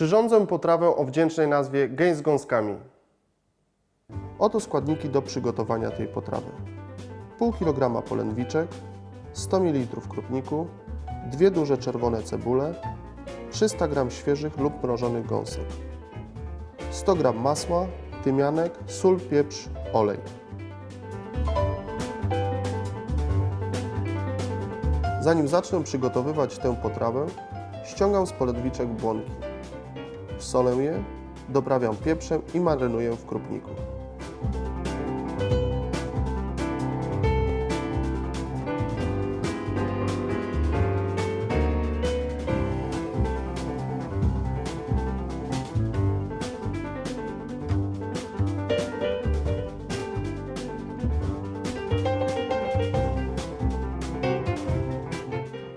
Przyrządzę potrawę o wdzięcznej nazwie gęś z gąskami. Oto składniki do przygotowania tej potrawy. Pół kilograma polędwiczek, 100 ml krupniku, dwie duże czerwone cebule, 300 g świeżych lub mrożonych gąsek, 100 g masła, tymianek, sól, pieprz, olej. Zanim zacznę przygotowywać tę potrawę, ściągam z polędwiczek błonki. Solę je, doprawiam pieprzem i marynuję w krupniku.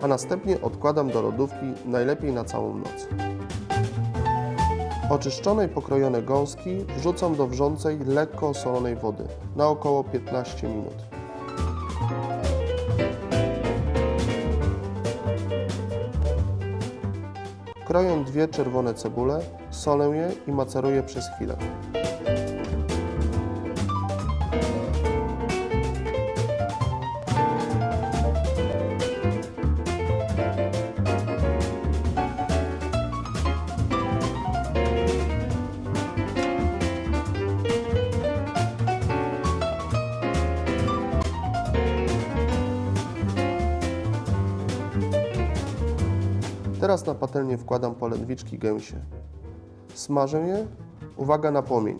a następnie odkładam do lodówki najlepiej na całą noc. Oczyszczone i pokrojone gąski wrzucam do wrzącej, lekko osolonej wody na około 15 minut. Kroję dwie czerwone cebule, solę je i maceruję przez chwilę. Teraz na patelnię wkładam polędwiczki gęsie. Smażę je. Uwaga na płomień.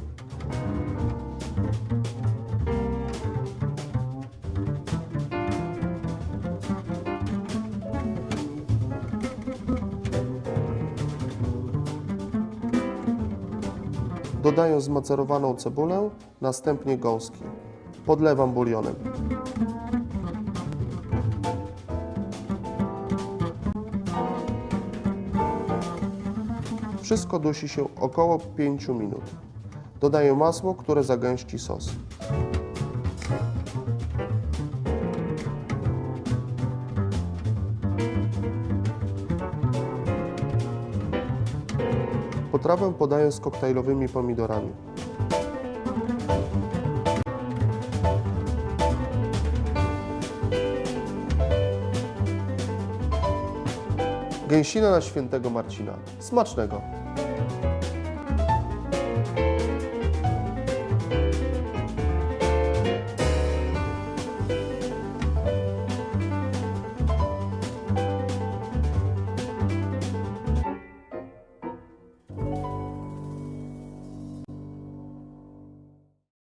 Dodaję zmacerowaną cebulę, następnie gąski. Podlewam bulionem. Wszystko dusi się około 5 minut. Dodaję masło, które zagęści sos. Potrawę podaję z koktajlowymi pomidorami. Gęsina na świętego Marcina. Smacznego!